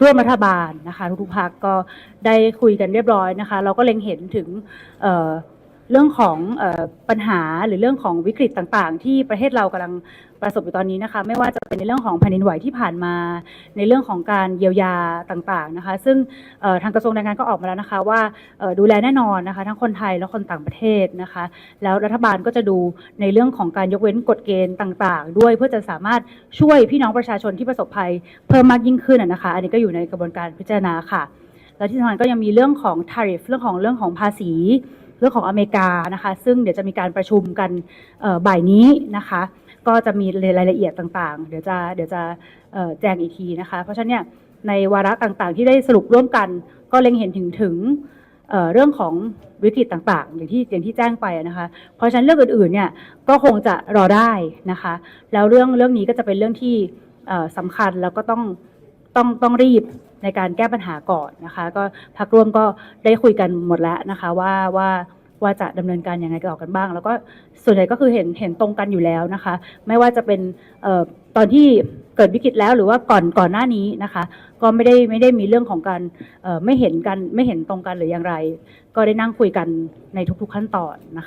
ร่วมรัฐบาลนะคะทุกๆพักก็ได้คุยกันเรียบร้อยนะคะ เราก็เล็งเห็นถึง เรื่องของอปัญหาหรือเรื่องของวิกฤตต่างๆ ที่ประเทศเรากำลังประสบอยู่ตอนนี้นะคะไม่ว่าจะเป็นในเรื่องของแผ่นดินไหวที่ผ่านมา ในเรื่องของการเยียวยาต่างๆนะคะ ซึ่งทางกระทรวงแรงงานก็ออกมาแล้วนะคะ ว่าดูแลแน่นอนนะคะ ทั้งคนไทยและคนต่างประเทศนะคะ แล้วรัฐบาลก็จะดูในเรื่องของการยกเว้นกฎเกณฑ์ต่างๆ ด้วยเพื่อจะสามารถช่วยพี่น้องประชาชนที่ประสบภัยเพิ่มมากยิ่งขึ้นนะคะ อันนี้ก็อยู่ในกระบวนการพิจารณาค่ะ แล้วที่สำคัญก็ยังมีเรื่องของ tariff เรื่องของเรื่องของภาษี เรื่องของอเมริกานะคะ ซึ่งเดี๋ยวจะมีการประชุมกันบ่ายนี้นะคะ ก็จะมีรายละเอียดต่างๆ เดี๋ยวจะเดี๋ยวจะแจ้งอีกทีนะคะ เพราะฉะนั้นเนี่ยในวาระต่างๆ ที่ได้สรุปร่วมกัน ก็เล็งเห็นถึงถึงเรื่องของวิกฤตต่างๆ อย่างที่อย่างที่แจ้งไปนะคะ เพราะฉะนั้นเรื่องอื่นๆเนี่ยก็คงจะรอได้นะคะ แล้วเรื่องเรื่องนี้ก็จะเป็นเรื่องที่สำคัญแล้วก็ต้องต้องต้องรีบ ในการแก้ปัญหาก่อนนะคะ ก็พักร่วมก็ได้คุยกันหมดแล้วนะคะว่าว่าว่าจะดำเนินการยังไงกันอกันบ้าง แล้วก็ส่วนใหญ่ก็คือเห็นเห็นตรงกันอยู่แล้วนะคะ ไม่ว่าจะเป็นออตอนที่เกิดวิกฤตแล้วหรือว่าก่อนก่อนหน้านี้นะคะ ก็ไม่ได้ไม่ได้มีเรื่องของการไม่เห็นกันไม่เห็นตรงกันหรืออย่างไร ก็ได้นั่งคุยกันในทุกๆขั้นตอนนะคะ